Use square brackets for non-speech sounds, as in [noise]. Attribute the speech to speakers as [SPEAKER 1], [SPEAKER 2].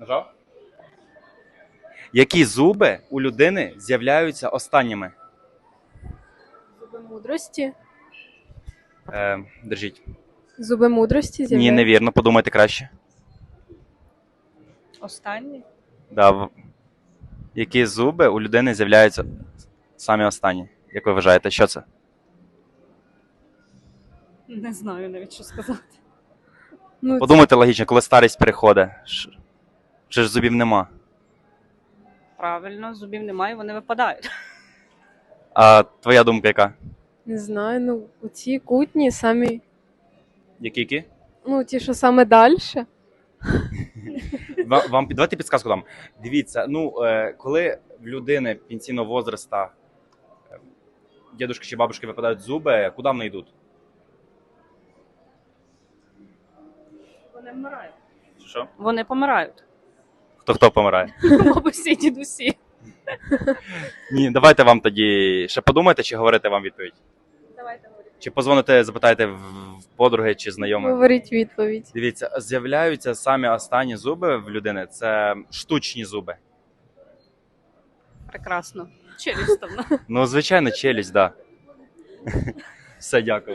[SPEAKER 1] Нажав? Які зуби у людини з'являються останніми?
[SPEAKER 2] Зуби мудрості.
[SPEAKER 1] Е, держіть.
[SPEAKER 2] Зуби мудрості
[SPEAKER 1] Ні,
[SPEAKER 2] з'являються.
[SPEAKER 1] невірно, подумайте краще.
[SPEAKER 3] Останній?
[SPEAKER 1] Да, в- які зуби у людини з'являються самі останні? Як ви вважаєте, що це?
[SPEAKER 3] Не знаю навіть що сказати.
[SPEAKER 2] Ну,
[SPEAKER 1] Подумайте логічно, коли старість приходить. Ш- Чи ж зубів нема?
[SPEAKER 3] Правильно, зубів немає, вони випадають. [laughs]
[SPEAKER 1] А твоя думка яка?
[SPEAKER 2] Не знаю, ну ці кутні самі,
[SPEAKER 1] Які які?
[SPEAKER 2] ну ті, що саме далі. [laughs]
[SPEAKER 1] Ва- Вам під- давайте підсказку дам. Дивіться, ну е, коли в людини пенсійного возраста е, дідушки чи бабушки випадають зуби, куди вони йдуть?
[SPEAKER 3] Вони вмирають.
[SPEAKER 1] Що?
[SPEAKER 3] Вони помирають.
[SPEAKER 1] Хто хто помирає? [laughs]
[SPEAKER 3] Бабусі, дідусі.
[SPEAKER 1] Ні, давайте вам тоді ще подумайте, чи говорити вам відповідь.
[SPEAKER 3] Давайте говорити.
[SPEAKER 1] Чи позвоните, запитаєте в в подруги чи знайомих?
[SPEAKER 2] Говоріть відповідь.
[SPEAKER 1] Дивіться, з'являються самі останні зуби в людини. Це штучні зуби.
[SPEAKER 3] Прекрасно. Челюсть там.
[SPEAKER 1] Ну, звичайно, челюсть, так. Да. [laughs] Все, дякую.